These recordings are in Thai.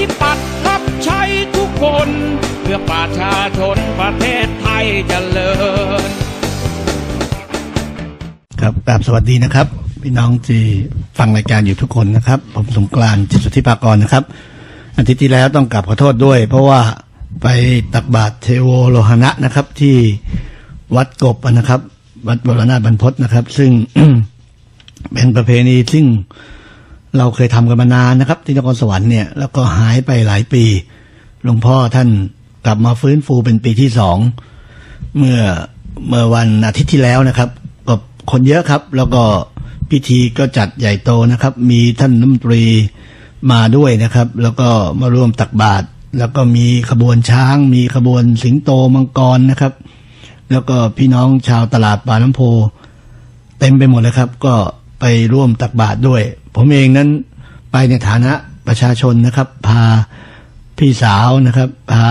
ธิปัตย์รับใช้ทุกคน เพื่อประชาชนประเทศไทยเจริญ ครับกราบสวัสดีนะครับ พี่น้องที่ฟังรายการอยู่ทุกคนนะครับ ผมสงกรานต์จิตสุทธิภากรนะครับ อาทิตย์ที่แล้วต้องกราบขอโทษด้วย เพราะว่าไปตักบาตรเทโวโลหณะนะครับ ที่วัดกบนะครับ วัดบรณาบรรพตนะครับ ซึ่งเป็นประเพณีซึ่ง เราเคยทำกันมานานนะครับ ที่นครสวรรค์เนี่ยแล้วก็หายไปหลายปีหลวงพ่อท่านกลับมาฟื้นฟูเป็นปีที่สองเมื่อเมื่อวันอาทิตย์ที่แล้วนะครับก็คนเยอะครับ แล้วก็พิธีก็จัดใหญ่โตนะครับ มีท่านน้ำตรีมาด้วยนะครับ แล้วก็มาร่วมตักบาตรแล้วก็มีขบวนช้าง มีขบวนสิงโตมังกรนะครับ แล้วก็พี่น้องชาวตลาดปาน้ำโพ เต็มไปหมดเลยครับ ก็ไปร่วมตักบาตรด้วย ผมเองนั้นไปในฐานะประชาชนนะครับ พาพี่สาวนะครับ พา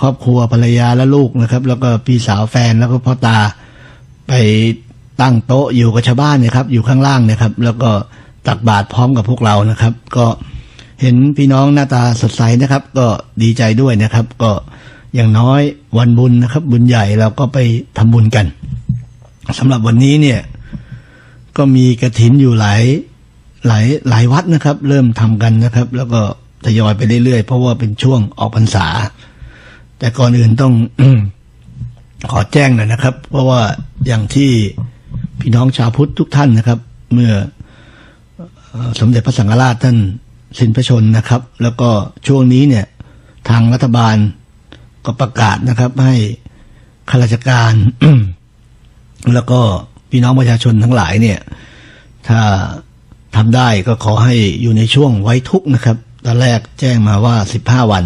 ครอบครัวภรรยาและลูกนะครับ แล้วก็พี่สาวแฟนแล้วก็พ่อตาไปตั้งโต๊ะอยู่กับชาวบ้านนะครับ อยู่ข้างล่างนะครับ แล้วก็ตักบาตรพร้อมกับพวกเรานะครับ ก็เห็นพี่น้องหน้าตาสดใสนะครับ ก็ดีใจด้วยนะครับ ก็อย่างน้อยวันบุญนะครับ บุญใหญ่เราก็ไปทำบุญกันสำหรับวันนี้เนี่ย ก็มีกระถินอยู่หลาย หลายหลายวัดนะครับ เริ่มทำกันนะครับ แล้วก็ทยอยไปเรื่อยๆ เพราะว่าเป็นช่วงออกพรรษา แต่ก่อนอื่นต้องขอแจ้งหน่อยนะครับ เพราะว่าอย่างที่พี่น้องชาวพุทธทุกท่านนะครับ เมื่อสมเด็จพระสังฆราชท่านสิ้นพระชนนะครับ แล้วก็ช่วงนี้เนี่ย ทางรัฐบาลก็ประกาศนะครับ ให้ข้าราชการ แล้วก็พี่น้องประชาชนทั้งหลายเนี่ย ถ้า ทำได้ก็ขอให้อยู่ในช่วงไว้ทุกข์นะครับตอนแรกแจ้งมาว่าสิบห้าวัน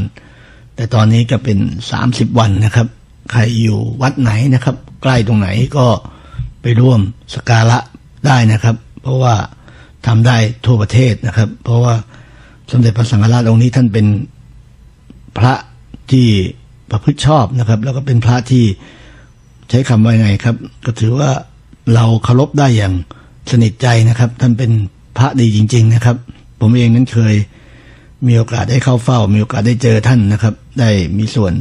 แต่ตอนนี้ก็เป็นสามสิบวันนะครับ ใครอยู่วัดไหนนะครับ ใกล้ตรงไหนก็ไปร่วมสกการะได้นะครับ เพราะว่าทำได้ทั่วประเทศนะครับ เพราะว่าสมเด็จพระสังฆราชองค์นี้ท่านเป็นพระที่ประพฤติชอบนะครับ แล้วก็เป็นพระที่ใช้คำว่าไงครับ ก็ถือว่าเราเคารพได้อย่างสนิทใจนะครับ ท่านเป็น พระดีจริง ๆ นะครับ ผมเองนั้นเคยมีโอกาสได้เข้าเฝ้า มีโอกาสได้เจอท่านนะครับ ได้มีส่วน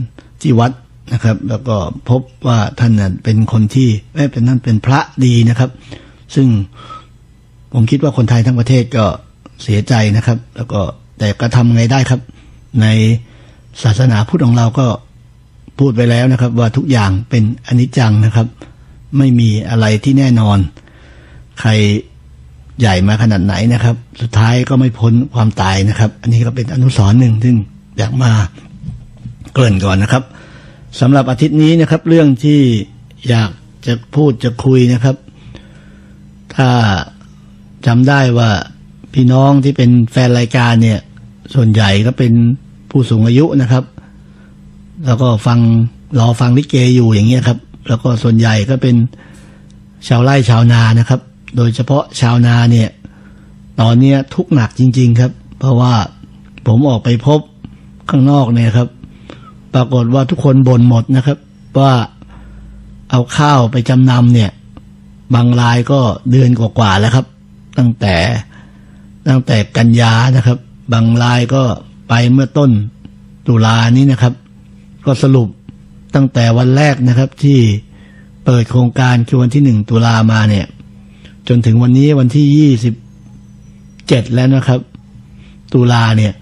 ที่วัดนะครับ แล้วก็พบว่าท่านน่ะเป็นคนที่เอ้เป็นท่านเป็นพระดีนะครับ ซึ่งผมคิดว่าคนไทยทั้งประเทศก็เสียใจนะครับ แล้วก็แต่ก็ทำไงได้ครับ ในศาสนาพุทธของเราก็พูดไปแล้วนะครับ ว่าทุกอย่างเป็นอนิจจังนะครับ ไม่มีอะไรที่แน่นอน ใคร ใหญ่มาขนาดไหนนะครับ สุดท้ายก็ไม่พ้นความตายนะครับ อันนี้ก็เป็นอนุสรณ์หนึ่งซึ่งอยากมาเกริ่นก่อนนะครับสำหรับอาทิตย์นี้นะครับ เรื่องที่อยากจะพูดจะคุยนะครับ ถ้าจำได้ว่าพี่น้องที่เป็นแฟนรายการเนี่ย ส่วนใหญ่ก็เป็นผู้สูงอายุนะครับ แล้วก็ฟังรอฟังลิเกอยู่อย่างเงี้ยครับ แล้วก็ส่วนใหญ่ก็เป็นชาวไร่ชาวนานะครับ โดยเฉพาะชาวนาเนี่ย ตอนเนี้ยทุกหนักจริง ๆครับ เพราะว่าผมออกไปพบข้างนอกเนี่ยครับ ปรากฏว่าทุกคนบ่นหมดนะครับ ว่าเอาข้าวไปจำนำเนี่ย บางรายก็เดือนกว่าๆแล้วครับ ตั้งแต่ตั้งแต่กันยานะครับ บางรายก็ไปเมื่อต้นตุลานี้นะครับ ก็สรุปตั้งแต่วันแรกนะครับที่เปิดโครงการคือวันที่หนึ่งตุลามาเนี่ย จนถึงวันนี้วันที่ยี่สิบเจ็ดแล้วนะครับ ตุลาเนี่ย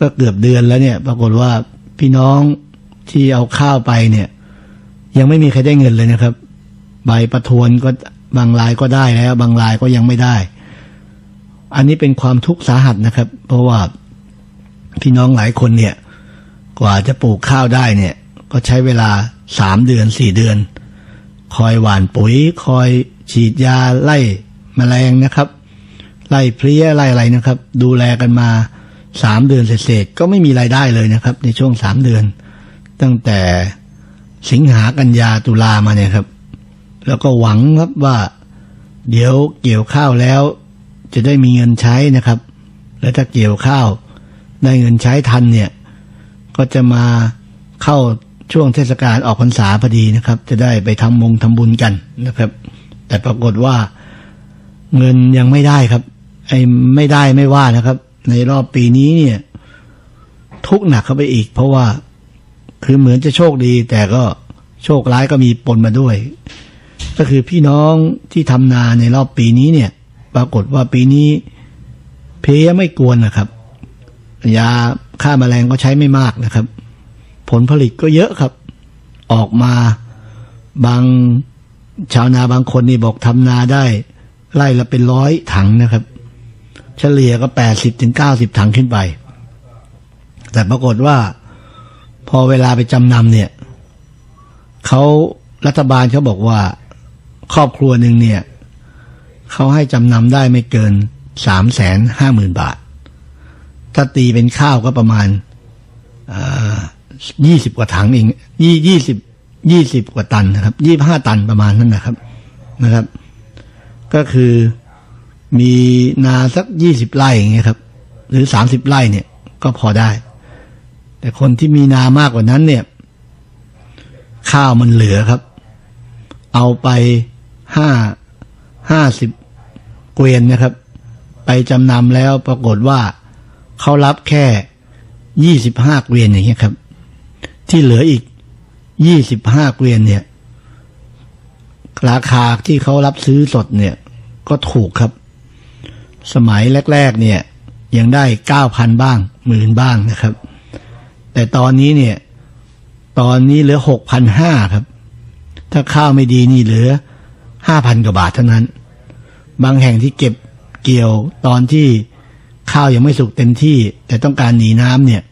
ก็เกือบเดือนแล้วเนี่ย ปรากฏว่าพี่น้องที่เอาข้าวไปเนี่ย ยังไม่มีใครได้เงินเลยนะครับ ใบประทวนก็บางรายก็ได้แล้ว บางรายก็ยังไม่ได้ อันนี้เป็นความทุกข์สาหัสนะครับ เพราะว่าพี่น้องหลายคนเนี่ย กว่าจะปลูกข้าวได้เนี่ย ก็ใช้เวลาสามเดือนสี่เดือน คอยหว่านปุ๋ย คอย ฉีดยาไล่แมลงนะครับ ไล่เพลี้ยไล่อะไรนะครับ ดูแลกันมาสามเดือนเสร็จๆก็ไม่มีรายได้เลยนะครับ ในช่วงสามเดือน ตั้งแต่สิงหากันยาตุลามาเนี่ยครับ แล้วก็หวังครับว่า เดี๋ยวเกี่ยวข้าวแล้ว จะได้มีเงินใช้นะครับ แล้วถ้าเกี่ยวข้าวได้เงินใช้ทันเนี่ย ก็จะมาเข้าช่วงเทศกาลออกพรรษาพอดีนะครับ จะได้ไปทำมงทำบุญกันนะครับ แต่ปรากฏว่าเงินยังไม่ได้ครับ ไอ้ไม่ได้ไม่ว่านะครับ ในรอบปีนี้เนี่ย ทุกหนักเข้าไปอีก เพราะว่าคือเหมือนจะโชคดี แต่ก็โชคร้ายก็มีปนมาด้วย ก็คือพี่น้องที่ทำนาในรอบปีนี้เนี่ย ปรากฏว่าปีนี้เพยไม่กวนนะครับยาฆ่าแมลงก็ใช้ไม่มากนะครับ ผลผลิตก็เยอะครับ ออกมาบาง ชาวนาบางคนนี่บอกทำนาได้ไล่ละเป็นร้อยถังนะครับ เฉลี่ยก็แปดสิบถึงเก้าสิบถังขึ้นไป แต่ปรากฏว่า พอเวลาไปจำนำเนี่ยเขารัฐบาลเขาบอกว่า ครอบครัวหนึ่งเนี่ยเขาให้จำนำได้ไม่เกินสามแสนห้าหมื่นบาท ถ้าตีเป็นข้าวก็ประมาณยี่สิบกว่าถังเองยี่ยี่สิบ ยี่สิบกว่าตันนะครับยี่ห้าตันประมาณนั้นนะครับนะครับ ก็คือมีนาสักยี่สิบไร่อย่างเงี้ยครับ หรือสามสิบไร่เนี่ย ก็พอได้ แต่คนที่มีนามากกว่านั้นเนี่ย ข้าวมันเหลือครับ เอาไปห้าห้าสิบเกวียนนะครับ ไปจำนำแล้วปรากฏว่าเขารับแค่ยี่สิบห้าเกวียนอย่างเงี้ยครับ ที่เหลืออีก ยี่สิบห้าเกวียนเนี่ย ราคาที่เขารับซื้อสดเนี่ย ก็ถูกครับ สมัยแรก ๆ เนี่ย ยังได้เก้าพันบ้างหมื่นบ้างนะครับ แต่ตอนนี้เนี่ย ตอนนี้เหลือหกพันห้าครับ ถ้าข้าวไม่ดีนี่เหลือห้าพันกว่าบาทเท่านั้น บางแห่งที่เก็บเกี่ยวตอนที่ข้าวยังไม่สุกเต็มที่ แต่ต้องการหนีน้ำเนี่ย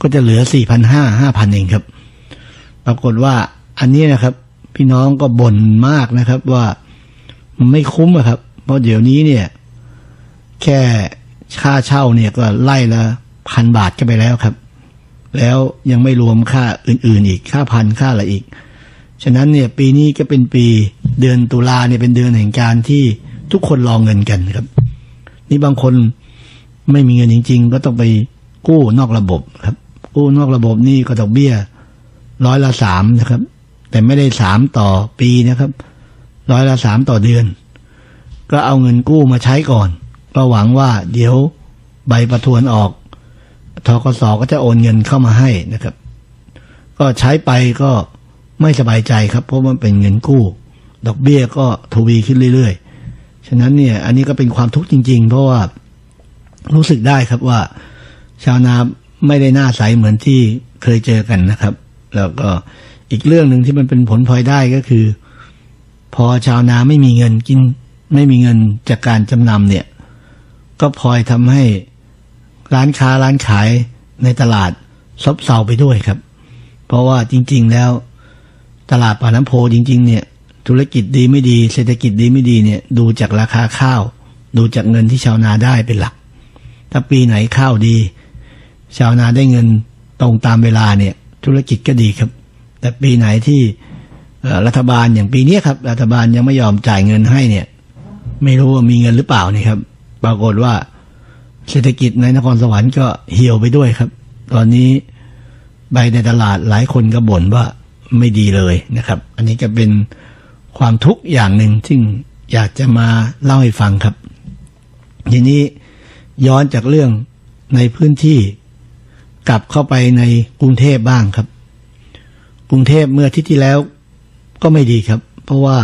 ก็จะเหลือสี่พันห้าห้าพันเองครับ ปรากฏว่าอันนี้นะครับ พี่น้องก็บ่นมากนะครับว่าไม่คุ้มครับ เพราะเดี๋ยวนี้เนี่ย แค่ค่าเช่าเนี่ยก็ไล่ละพันบาทก็ไปแล้วครับ แล้วยังไม่รวมค่าอื่น ๆ อีกค่าพันค่าอะไรอีก ฉะนั้นเนี่ยปีนี้ก็เป็นปีเดือนตุลาเนี่ยเป็นเดือนแห่งการที่ทุกคนรองเงินกันครับ นี่บางคนไม่มีเงินจริง ๆ ก็ต้องไปกู้นอกระบบครับ กู้นอกระบบนี่ก็ดอกเบี้ย ร้อยละสามนะครับ แต่ไม่ได้สามต่อปีนะครับ ร้อยละสามต่อเดือน ก็เอาเงินกู้มาใช้ก่อนก็หวังว่าเดี๋ยวใบประทวนออกทกสก็จะโอนเงินเข้ามาให้นะครับ ก็ใช้ไปก็ไม่สบายใจครับ เพราะมันเป็นเงินกู้ ดอกเบี้ยก็ทวีขึ้นเรื่อยๆ ฉะนั้นเนี่ย อันนี้ก็เป็นความทุกข์จริง ๆ เพราะว่ารู้สึกได้ครับว่า ชาวนาไม่ได้หน้าใสเหมือนที่เคยเจอกันนะครับ แล้วก็อีกเรื่องหนึ่งที่มันเป็นผลพลอยได้ก็คือ พอชาวนาไม่มีเงินกิน ไม่มีเงินจากการจำนำเนี่ย ก็พลอยทำให้ร้านค้าร้านขายในตลาดซบเซาไปด้วยครับ เพราะว่าจริง ๆ แล้วตลาดป่าน้ำโพจริง ๆ เนี่ย ธุรกิจดีไม่ดี เศรษฐกิจดีไม่ดีเนี่ย ดูจากราคาข้าว ดูจากเงินที่ชาวนาได้เป็นหลัก ถ้าปีไหนข้าวดี ชาวนาได้เงินตรงตามเวลาเนี่ย ธุรกิจก็ดีครับ แต่ปีไหนที่รัฐบาลอย่างปีนี้ครับ รัฐบาลยังไม่ยอมจ่ายเงินให้เนี่ย ไม่รู้ว่ามีเงินหรือเปล่านี่ครับ ปรากฏว่าเศรษฐกิจในนครสวรรค์ก็เหี่ยวไปด้วยครับ ตอนนี้ใบในตลาดหลายคนก็บ่นว่าไม่ดีเลยนะครับ อันนี้ก็เป็นความทุกข์อย่างหนึ่งที่อยากจะมาเล่าให้ฟังครับ ทีนี้ย้อนจากเรื่องในพื้นที่ กลับเข้าไปในกรุงเทพบ้างครับ กรุงเทพเมื่อที่ที่แล้วก็ไม่ดีครับ เพราะว่า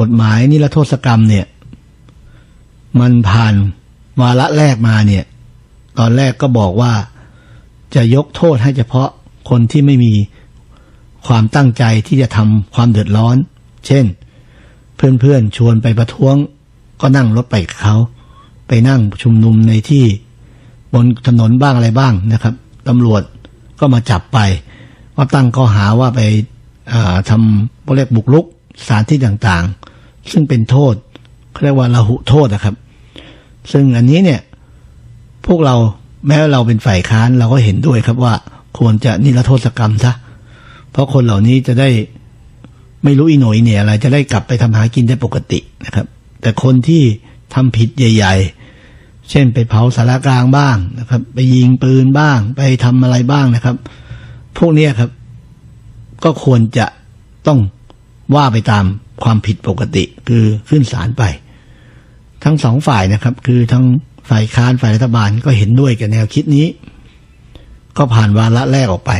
กฎหมายนิรโทษกรรมเนี่ย มันผ่านวาระแรกมาเนี่ย ตอนแรกก็บอกว่าจะยกโทษให้เฉพาะคนที่ไม่มีความตั้งใจที่จะทำความเดือดร้อน เช่น เพื่อนๆชวนไปประท้วงก็นั่งรถไปกับเขา ไปนั่งชุมนุมในที่ บนถนนบ้างอะไรบ้างนะครับตำรวจก็มาจับไปว่าตั้งข้อหาว่าไปทำเรียกบุกรุกสถานที่ต่างๆ ซึ่งเป็นโทษเขาเรียกว่าละหุโทษนะครับ ซึ่งอันนี้เนี่ยพวกเราแม้เราเป็นฝ่ายค้านเราก็เห็นด้วยครับว่าควรจะนิรโทษกรรมซะเพราะคนเหล่านี้จะได้ไม่รู้อีหน่ยเนี่ยอะไรจะได้กลับไปทำหากินได้ปกตินะครับ แต่คนที่ทำผิดใหญ่ ๆ เช่นไปเผาสารกลางบ้างนะครับ ไปยิงปืนบ้าง ไปทำอะไรบ้างนะครับ พวกนี้ครับ ก็ควรจะต้องว่าไปตามความผิดปกติคือขึ้นศาลไป ทั้งสองฝ่ายนะครับ คือทั้งฝ่ายค้านฝ่ายรัฐบาลก็เห็นด้วยกับแนวคิดนี้ ก็ผ่านวาระแรกออกไป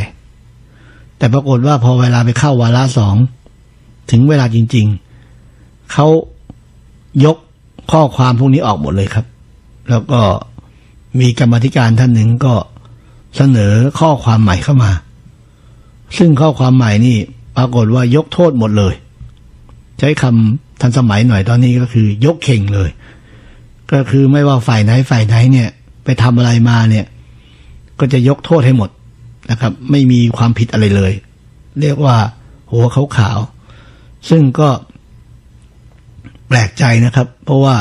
แต่ปรากฏว่าพอเวลาไปเข้าวาระสองถึงเวลาจริง ๆเขายกข้อความพวกนี้ออกหมดเลยครับ แล้วก็มีกรรมธิการท่านหนึ่งก็เสนอข้อความใหม่เข้ามา ซึ่งข้อความใหม่นี่ปรากฏว่ายกโทษหมดเลย ใช้คำทันสมัยหน่อยตอนนี้ก็คือยกเข่งเลย ก็คือไม่ว่าฝ่ายไหนฝ่ายไหนเนี่ย ไปทำอะไรมาเนี่ย ก็จะยกโทษให้หมดนะครับ ไม่มีความผิดอะไรเลย เรียกว่า หัวขาวซึ่งก็แปลกใจนะครับ เพราะว่า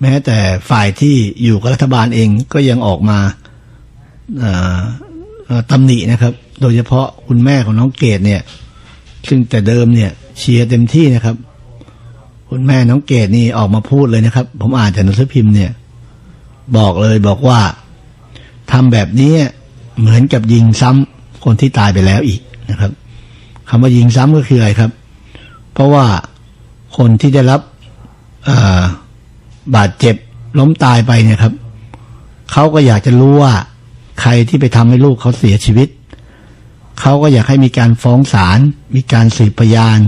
แม้แต่ฝ่ายที่อยู่กับรัฐบาลเองก็ยังออกมาตำหนินะครับ โดยเฉพาะคุณแม่ของน้องเกดเนี่ย ซึ่งแต่เดิมเนี่ยเชียร์เต็มที่นะครับ คุณแม่น้องเกดนี่ออกมาพูดเลยนะครับ ผมอ่านจากหนังสือพิมพ์เนี่ย บอกเลยบอกว่าทำแบบนี้เหมือนกับยิงซ้ำคนที่ตายไปแล้วอีกนะครับคำว่ายิงซ้ำก็คืออะไรครับ เพราะว่าคนที่ได้รับอ่อ บาดเจ็บล้มตายไปเนี่ยครับเขาก็อยากจะรู้ว่า ใครที่ไปทำให้ลูกเขาเสียชีวิตเขาก็อยากให้มีการฟ้องศาลมีการสืบพยาน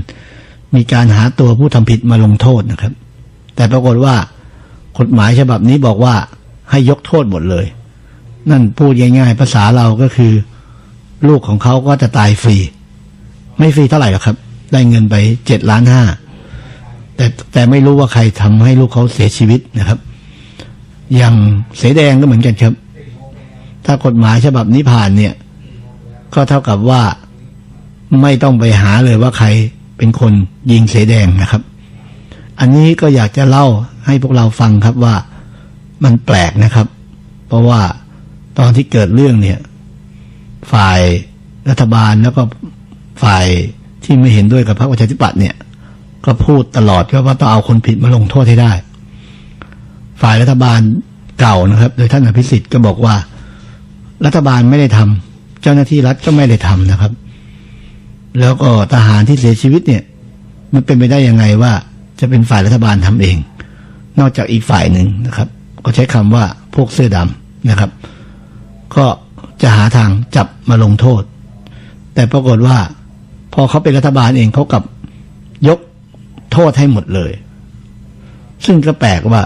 มีการหาตัวผู้ทำผิดมาลงโทษนะครับ แต่ปรากฏว่ากฎหมายฉบับนี้บอกว่าให้ยกโทษหมดเลย นั่นพูดง่ายๆภาษาเราก็คือ ลูกของเขาก็จะตายฟรี ไม่ฟรีเท่าไหร่หรอกครับ ได้เงินไปเจ็ดล้านห้า แต่แต่ไม่รู้ว่าใครทำให้ลูกเขาเสียชีวิตนะครับ อย่างเสแดงก็เหมือนกันครับ ถ้ากฎหมายฉบับนี้ผ่านเนี่ย ก็เท่ากับว่าไม่ต้องไปหาเลยว่าใครเป็นคนยิงเสแดงนะครับ อันนี้ก็อยากจะเล่าให้พวกเราฟังครับว่ามันแปลกนะครับ เพราะว่าตอนที่เกิดเรื่องเนี่ย ฝ่ายรัฐบาลแล้วก็ฝ่ายที่ไม่เห็นด้วยกับพรรคประชาธิปัตย์เนี่ย ก็พูดตลอดว่าต้องเอาคนผิดมาลงโทษให้ได้ ฝ่ายรัฐบาลเก่านะครับ โดยท่านอภิสิทธิ์ก็บอกว่า รัฐบาลไม่ได้ทำเจ้าหน้าที่รัฐก็ไม่ได้ทำนะครับ แล้วก็ทหารที่เสียชีวิตเนี่ย มันเป็นไปได้ยังไงว่า จะเป็นฝ่ายรัฐบาลทำเอง นอกจากอีกฝ่ายหนึ่งนะครับ ก็ใช้คำว่าพวกเสื้อดำนะครับ ก็จะหาทางจับมาลงโทษ แต่ปรากฏว่า พอเขาเป็นรัฐบาลเองเขากับยก โทษให้หมดเลย ซึ่งก็แปลกว่า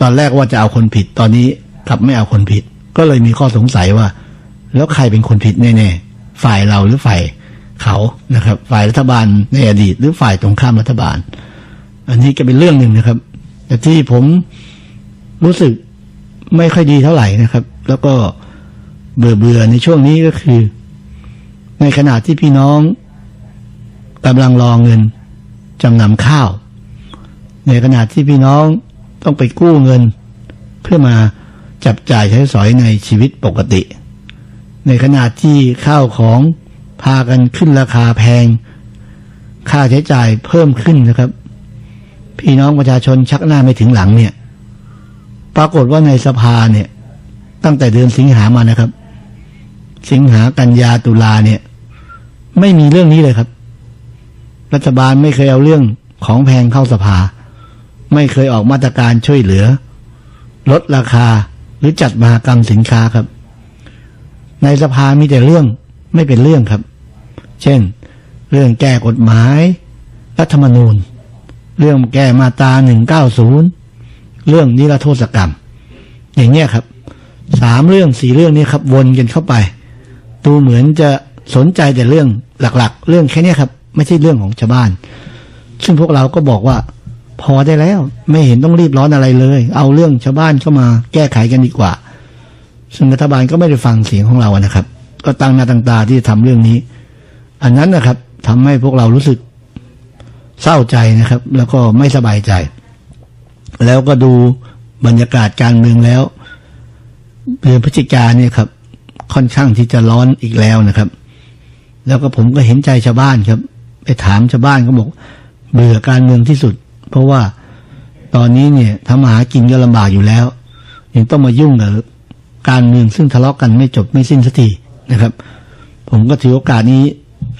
ตอนแรกว่าจะเอาคนผิด ตอนนี้กลับไม่เอาคนผิด ก็เลยมีข้อสงสัยว่า แล้วใครเป็นคนผิดแน่ๆฝ่ายเราหรือฝ่ายเขานะครับ ฝ่ายรัฐบาลในอดีต หรือฝ่ายตรงข้ามรัฐบาล อันนี้ก็เป็นเรื่องหนึ่งนะครับ แต่ที่ผมรู้สึกไม่ค่อยดีเท่าไหร่นะครับ แล้วก็เบื่อเบื่อๆในช่วงนี้ก็คือ ในขณะที่พี่น้องกำลังรอเงิน จำนำข้าว ในขณะที่พี่น้องต้องไปกู้เงิน เพื่อมาจับจ่ายใช้สอยในชีวิตปกติ ในขณะที่ข้าวของพากันขึ้นราคาแพง ค่าใช้จ่ายเพิ่มขึ้นนะครับ พี่น้องประชาชนชักหน้าไม่ถึงหลังเนี่ย ปรากฏว่าในสภาเนี่ย ตั้งแต่เดือนสิงหามานะครับ สิงหากันยาตุลาเนี่ย ไม่มีเรื่องนี้เลยครับ รัฐบาลไม่เคยเอาเรื่องของแพงเข้าสภา ไม่เคยออกมาตรการช่วยเหลือ ลดราคาหรือจัดมหากรรมสินค้าครับ ในสภามีแต่เรื่องไม่เป็นเรื่องครับ เช่น เรื่องแก้กฎหมาย รัฐธรรมนูญ เรื่องแก้มาตราหนึ่งเก้าศูนย์เรื่องนิรโทษกรรม อย่างเงี้ยครับสามเรื่องสี่เรื่องนี้ครับ วนกันเข้าไป ดูเหมือนจะสนใจแต่เรื่องหลัก ๆ เรื่องแค่นี้ครับ ไม่ใช่เรื่องของชาวบ้าน ซึ่งพวกเราก็บอกว่า พอได้แล้ว ไม่เห็นต้องรีบร้อนอะไรเลย เอาเรื่องชาวบ้านเข้ามาแก้ไขกันดีกว่า ซึ่งรัฐบาลก็ไม่ได้ฟังเสียงของเรานะครับ ก็ตั้งหน้าตั้งตาที่จะทำเรื่องนี้ อันนั้นนะครับทำให้พวกเรารู้สึกเศร้าใจนะครับ แล้วก็ไม่สบายใจ แล้วก็ดูบรรยากาศการเมืองแล้วเดือนพฤศจิกาเนี่ยครับ ค่อนข้างที่จะร้อนอีกแล้วนะครับ แล้วก็ผมก็เห็นใจชาวบ้านครับ ไปถามชาวบ้านเขาบอก เบื่อการเมืองที่สุด เพราะว่าตอนนี้เนี่ยทำมาหากินก็ลำบากอยู่แล้ว ยังต้องมายุ่งกับการเมืองซึ่งทะเลาะกันไม่จบไม่สิ้นสักทีนะครับ ผมก็ถือโอกาสนี้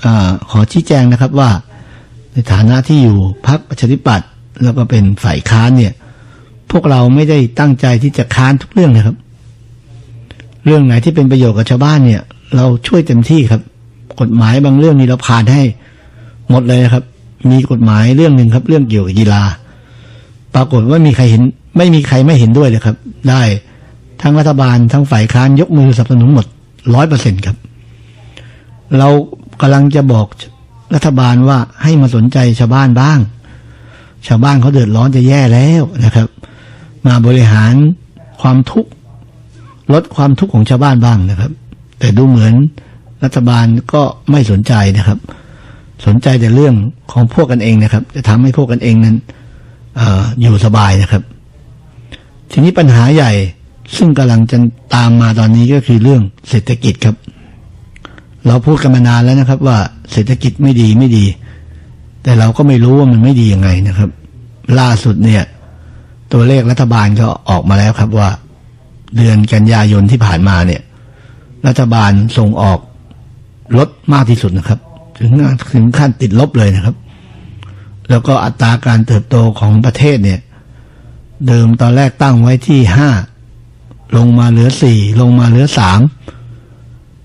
อขอชี้แจงนะครับว่า ในฐานะที่อยู่พรรคประชาธิปัตย์แล้วก็เป็นฝ่ายค้านเนี่ย พวกเราไม่ได้ตั้งใจที่จะค้านทุกเรื่องนะครับ เรื่องไหนที่เป็นประโยชน์กับชาวบ้านเนี่ย เราช่วยเต็มที่ครับ กฎหมายบางเรื่องนี้เราผ่านให้ หมดเลยนะครับ มีกฎหมายเรื่องหนึ่งครับ เรื่องเกี่ยวกับกีฬา ปรากฏว่ามีใครเห็น ไม่มีใครไม่เห็นด้วยเลยครับ ได้ทั้งรัฐบาลทั้งฝ่ายค้านยกมือสนับสนุนหมดร้อยเปอร์เซ็นครับ เรากำลังจะบอกรัฐบาลว่าให้มาสนใจชาวบ้านบ้าง ชาวบ้านเขาเดือดร้อนจะแย่แล้วนะครับ มาบริหารความทุกข์ลดความทุกข์ของชาวบ้านบ้างนะครับ แต่ดูเหมือนรัฐบาลก็ไม่สนใจนะครับ สนใจแต่เรื่องของพวกกันเองนะครับ จะทำให้พวกกันเองนั้นออยู่สบายนะครับ ทีนี้ปัญหาใหญ่ซึ่งกำลังจะตามมาตอนนี้ก็คือเรื่องเศรษฐกิจครับ เราพูดกันมานานแล้วนะครับ ว่าเศรษฐกิจไม่ดีไม่ดี แต่เราก็ไม่รู้ว่ามันไม่ดียังไงนะครับ ล่าสุดเนี่ย ตัวเลขรัฐบาลก็ออกมาแล้วครับว่า เดือนกันยายนที่ผ่านมาเนี่ย รัฐบาลส่งออกลดมากที่สุดนะครับ ถึงถึงขั้นติดลบเลยนะครับ แล้วก็อัตราการเติบโตของประเทศเนี่ย เดิมตอนแรกตั้งไว้ที่ห้าลงมาเหลือสี่ลงมาเหลือสาม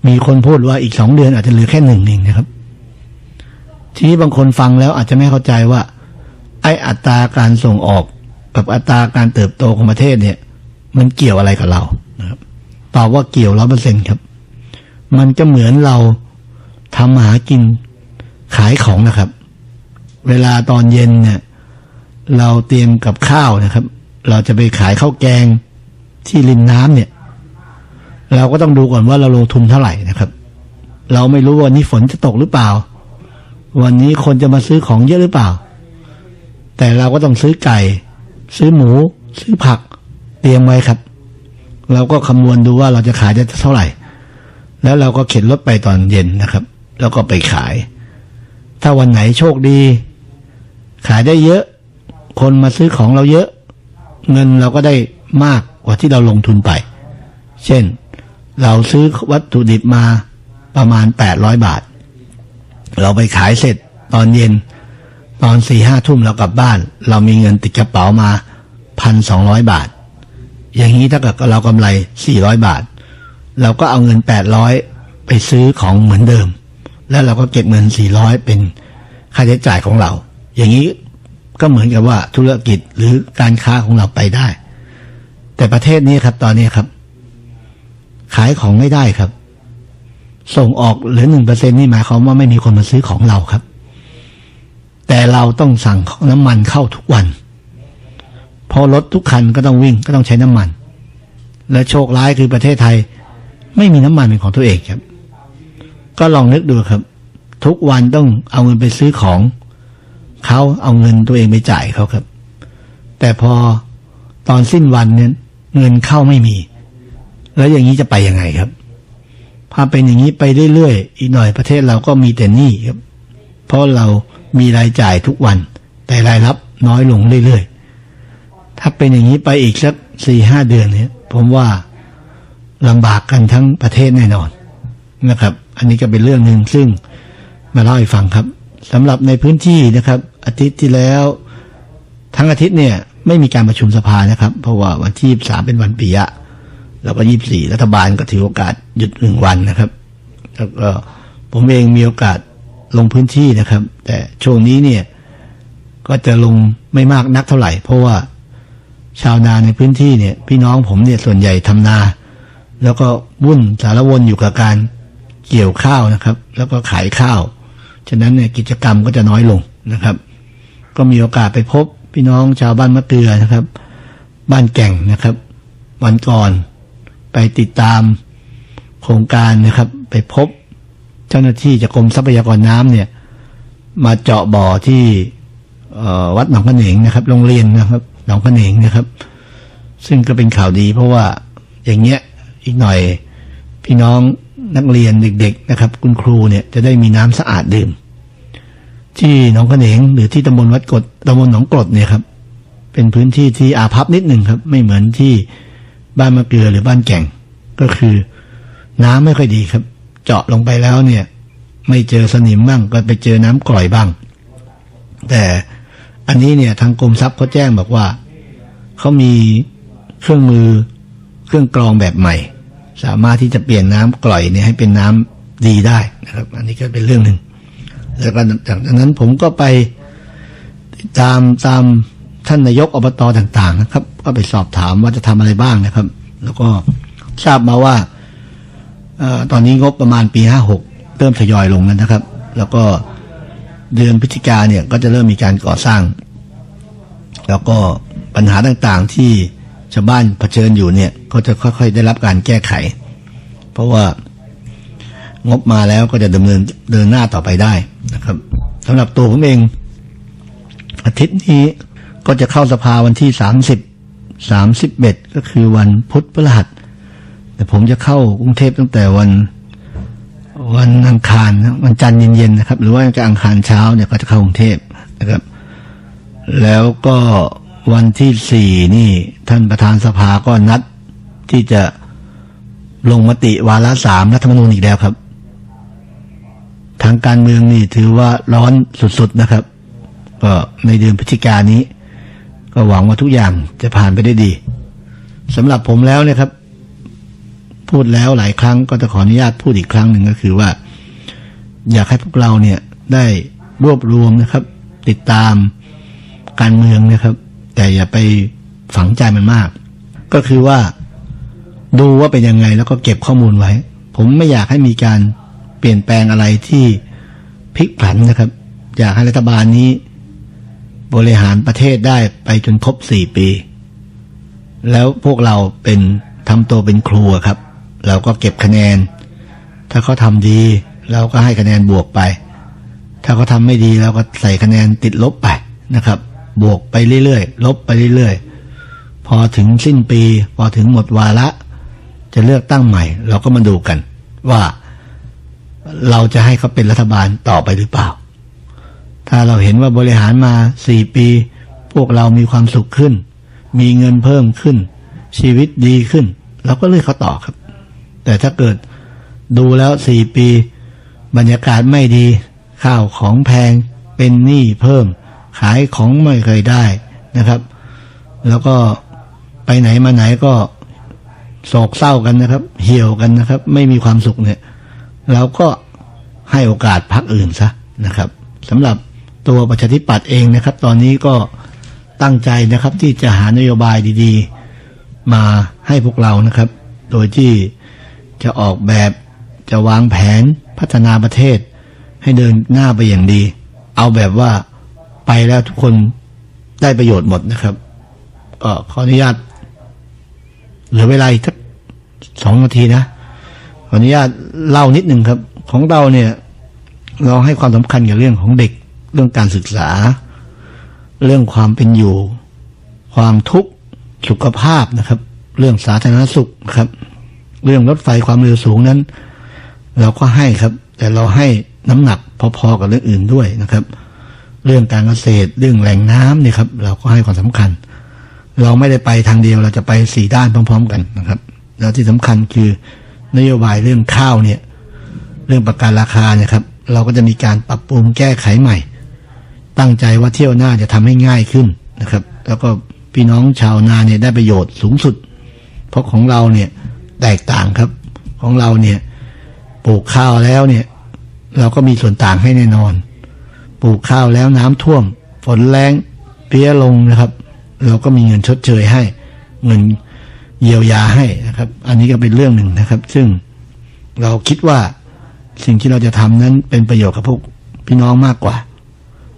มีคนพูดว่าอีกสองเดือนอาจจะเหลือแค่หนึ่งเองนะครับ ทีนี้บางคนฟังแล้วอาจจะไม่เข้าใจว่า ไอ้อัตราการส่งออกกับอัตราการเติบโตของประเทศเนี่ย มันเกี่ยวอะไรกับเรานะครับ ตอบว่าเกี่ยวร้อเปอร์เซ็นครับ มันจะเหมือนเราทำหากิน ขายของนะครับ เวลาตอนเย็นเนี่ย เราเตรียมกับข้าวนะครับ เราจะไปขายข้าวแกงที่ริมน้ำเนี่ย เราก็ต้องดูก่อนว่าเราลงทุนเท่าไหร่นะครับ เราไม่รู้วันนี้ฝนจะตกหรือเปล่า วันนี้คนจะมาซื้อของเยอะหรือเปล่า แต่เราก็ต้องซื้อไก่ ซื้อหมู ซื้อผัก เตรียมไว้ครับ เราก็คำนวณดูว่าเราจะขายได้เท่าไหร่ แล้วเราก็เข็นรถไปตอนเย็นนะครับ แล้วก็ไปขาย ถ้าวันไหนโชคดี ขายได้เยอะ คนมาซื้อของเราเยอะ เงินเราก็ได้มากกว่าที่เราลงทุนไป เช่น เราซื้อวัตถุดิบมาประมาณแปดร้อยบาท เราไปขายเสร็จตอนเย็น ตอนสี่ห้าทุ่มเรากลับบ้าน เรามีเงินติดกระเป๋ามาพันสองร้อยบาท อย่างนี้ถ้าเกิดเรากำไรสี่ร้อยบาท เราก็เอาเงินแปดร้อยไปซื้อของเหมือนเดิม แล้วเราก็เก็บเงินสี่ร้อยเป็นค่าใช้จ่ายของเรา อย่างนี้ก็เหมือนกับว่าธุรกิจหรือการค้าของเราไปได้ แต่ประเทศนี้ครับ ตอนนี้ครับ ขายของไม่ได้ครับ ส่งออกเหลือหนึ่งเปอร์เซ็นนี่หมายความว่าไม่มีคนมาซื้อของเราครับ แต่เราต้องสั่งน้ำมันเข้าทุกวันพอรถทุกคันก็ต้องวิ่งก็ต้องใช้น้ำมัน และโชคร้ายคือประเทศไทย ไม่มีน้ำมันเป็นของตัวเองครับ ก็ลองนึกดูครับ ทุกวันต้องเอาเงินไปซื้อของเขาเอาเงินตัวเองไปจ่ายเขาครับ แต่พอตอนสิ้นวันเนี่ยเงินเข้าไม่มี แล้วอย่างนี้จะไปยังไงครับพาเป็นอย่างนี้ไปเรื่อยๆอีกหน่อยประเทศเราก็มีแต่หนี้ครับ เพราะเรามีรายจ่ายทุกวัน แต่รายรับน้อยลงเรื่อยๆ ถ้าเป็นอย่างนี้ไปอีกสักสี่ห้าเดือนเนี่ย ผมว่าลำบากกันทั้งประเทศแน่นอนนะครับ อันนี้ก็เป็นเรื่องหนึ่งซึ่งมาเล่าให้ฟังครับสำหรับในพื้นที่นะครับ อาทิตย์ที่แล้วทั้งอาทิตย์เนี่ยไม่มีการประชุมสภานะครับ เพราะว่าวันที่สามเป็นวันปียะแล้วก็ยี่สี่รัฐบาลก็ถือโอกาสหยุดหนึ่งวันนะครับ แล้วก็ผมเองมีโอกาสลงพื้นที่นะครับ แต่ช่วงนี้เนี่ยก็จะลงไม่มากนักเท่าไหร่ เพราะว่าชาวนาในพื้นที่เนี่ย พี่น้องผมเนี่ยส่วนใหญ่ทำนา แล้วก็วุ่นสารวนอยู่กับการ เกี่ยวข้าวนะครับ แล้วก็ขายข้าว ฉะนั้นเนี่ยกิจกรรมก็จะน้อยลงนะครับ ก็มีโอกาสไปพบพี่น้องชาวบ้านมะเกลือนะครับ บ้านแก่งนะครับ วันก่อนไปติดตามโครงการนะครับ ไปพบเจ้าหน้าที่จากกรมทรัพยากรน้ำเนี่ย มาเจาะบ่อที่วัดหนองขะเหนงนะครับ โรงเรียนนะครับ หนองขะเหนงนะครับ ซึ่งก็เป็นข่าวดีเพราะว่าอย่างเงี้ยอีกหน่อยพี่น้อง นักเรียนเด็ก ๆนะครับ คุณครูเนี่ยจะได้มีน้ำสะอาดดื่ม ที่หนองขะเหงหรือที่ตำบลวัดกดตำบลหนองกรดเนี่ยครับ เป็นพื้นที่ที่อาภัพนิดหนึ่งครับ ไม่เหมือนที่บ้านมะเกลือหรือบ้านแก่ง ก็คือ น้ำไม่ค่อยดีครับ เจาะลงไปแล้วเนี่ย ไม่เจอสนิมบ้างก็ไปเจอน้ำกร่อยบ้าง แต่อันนี้เนี่ยทางกรมทรัพย์เขาแจ้งบอกว่าเขามีเครื่องมือเครื่องกรองแบบใหม่ สามารถที่จะเปลี่ยนน้ำกร่อยเนี่ยให้เป็นน้ำดีได้นะครับ อันนี้ก็เป็นเรื่องหนึ่ง แล้วก็จากนั้นผมก็ไปตามตามท่านนายกอบตต่าง ๆ นะครับ ก็ไปสอบถามว่าจะทำอะไรบ้างนะครับ แล้วก็ทราบมาว่าออตอนนี้งบประมาณปีห้าหกเริ่มทยอยลงแล้วนะครับ แล้วก็เดือนพฤศจิกาเนี่ยก็จะเริ่มมีการก่อสร้าง แล้วก็ปัญหาต่างๆที่ ชาวบ้านเผชิญอยู่เนี่ย ก็จะค่อย ๆ ได้รับการแก้ไข เพราะว่างบมาแล้วก็จะดำเนินเดินหน้าต่อไปได้นะครับสำหรับตัวผมเอง อาทิตย์นี้ก็จะเข้าสภาวันที่สามสิบสามสิบเอ็ดก็คือวันพุธพฤหัส แต่ผมจะเข้ากรุงเทพตั้งแต่วันวันอังคารนะวันจันทร์เย็นๆนะครับ หรือว่าจะอังคารเช้าเนี่ยก็จะเข้ากรุงเทพนะครับ แล้วก็ วันที่สี่นี่ท่านประธานสภาก็นัดที่จะลงมติวาระสามรัฐธรรมนูญอีกแล้วครับ ทางการเมืองนี่ถือว่าร้อนสุดๆนะครับ ก็ในเดือนพฤศจิกายนนี้ ก็หวังว่าทุกอย่างจะผ่านไปได้ดีสำหรับผมแล้วเนี่ยครับ พูดแล้วหลายครั้งก็จะขออนุญาตพูดอีกครั้งหนึ่งก็คือว่า อยากให้พวกเราเนี่ยได้รวบรวมนะครับ ติดตามการเมืองนะครับ แต่อย่าไปฝังใจมันมาก ก็คือว่าดูว่าเป็นยังไงแล้วก็เก็บข้อมูลไว้ ผมไม่อยากให้มีการเปลี่ยนแปลงอะไรที่พลิกผันนะครับ อยากให้รัฐบาลนี้ บริหารประเทศได้ไปจนครบสี่ปี แล้วพวกเราเป็นทำตัวเป็นครูครับ เราก็เก็บคะแนน ถ้าเขาทำดี เราก็ให้คะแนนบวกไป ถ้าเขาทำไม่ดีเราก็ใส่คะแนนติดลบไปนะครับ บวกไปเรื่อยๆ ลบไปเรื่อยๆ พอถึงสิ้นปี พอถึงหมดวาระ จะเลือกตั้งใหม่ เราก็มาดูกัน ว่าเราจะให้เขาเป็นรัฐบาลต่อไปหรือเปล่า ถ้าเราเห็นว่าบริหารมาสี่ปี พวกเรามีความสุขขึ้น มีเงินเพิ่มขึ้น ชีวิตดีขึ้นเราก็เลือกเขาต่อครับ แต่ถ้าเกิดดูแล้วสี่ปี บรรยากาศไม่ดี ข้าวของแพงเป็นหนี้เพิ่ม ขายของไม่เคยได้นะครับ แล้วก็ไปไหนมาไหนก็โศกเศร้ากันนะครับ เหี่ยวกันนะครับ ไม่มีความสุขเนี่ยเราก็ให้โอกาสพักอื่นซะนะครับสำหรับตัวประชาธิปัตย์เองนะครับ ตอนนี้ก็ตั้งใจนะครับ ที่จะหานโยบายดี ๆ มาให้พวกเรานะครับ โดยที่จะออกแบบจะวางแผนพัฒนาประเทศ ให้เดินหน้าไปอย่างดี เอาแบบว่า ไปแล้วทุกคนได้ประโยชน์หมดนะครับก็ขออนุญาต เหลือเวลาอีกสักสองนาทีนะขออนุญาตเล่านิดหนึ่งครับ ของเราเนี่ย เราให้ความสำคัญกับเรื่องของเด็ก เรื่องการศึกษา เรื่องความเป็นอยู่ ความทุกข์สุขภาพนะครับ เรื่องสาธารณสุขครับ เรื่องรถไฟความเร็วสูงนั้น เราก็ให้ครับ แต่เราให้น้ำหนักพอๆกับเรื่องอื่นด้วยนะครับ เรื่องการเกษตรเรื่องแหล่งน้ำเนี่ยครับ เราก็ให้ความสำคัญ เราไม่ได้ไปทางเดียวเราจะไปสี่ด้านพร้อม ๆ กันนะครับ แล้วที่สำคัญคือนโยบายเรื่องข้าวเนี่ย เรื่องประกันราคาเนี่ยครับ เราก็จะมีการปรับปรุงแก้ไขใหม่ ตั้งใจว่าเที่ยวหน้าจะทำให้ง่ายขึ้นนะครับ แล้วก็พี่น้องชาวนาเนี่ยได้ประโยชน์สูงสุด เพราะของเราเนี่ยแตกต่างครับ ของเราเนี่ยปลูกข้าวแล้วเนี่ย เราก็มีส่วนต่างให้แน่นอน ปลูกข้าวแล้วน้ำท่วม ฝนแรงเพี้ยลงนะครับ เราก็มีเงินชดเชยให้ เงินเยียวยาให้นะครับ อันนี้ก็เป็นเรื่องหนึ่งนะครับ ซึ่งเราคิดว่าสิ่งที่เราจะทำนั้นเป็นประโยชน์กับพวกพี่น้องมากกว่า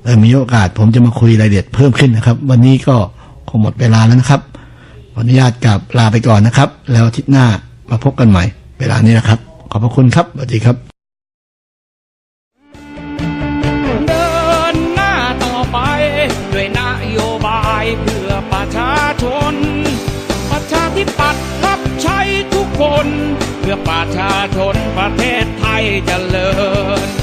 เออมีโอกาสผมจะมาคุยรายละเอียดเพิ่มขึ้นนะครับ วันนี้ก็คงหมดเวลาแล้วนะครับขออนุญาตกลับลาไปก่อนนะครับ แล้วอาทิตย์หน้ามาพบกันใหม่ เวลานี้นะครับ ขอบพระคุณครับสวัสดีครับ ธิปัตย์รับใช้ทุกคน เพื่อประชาชนประเทศไทยเจริญ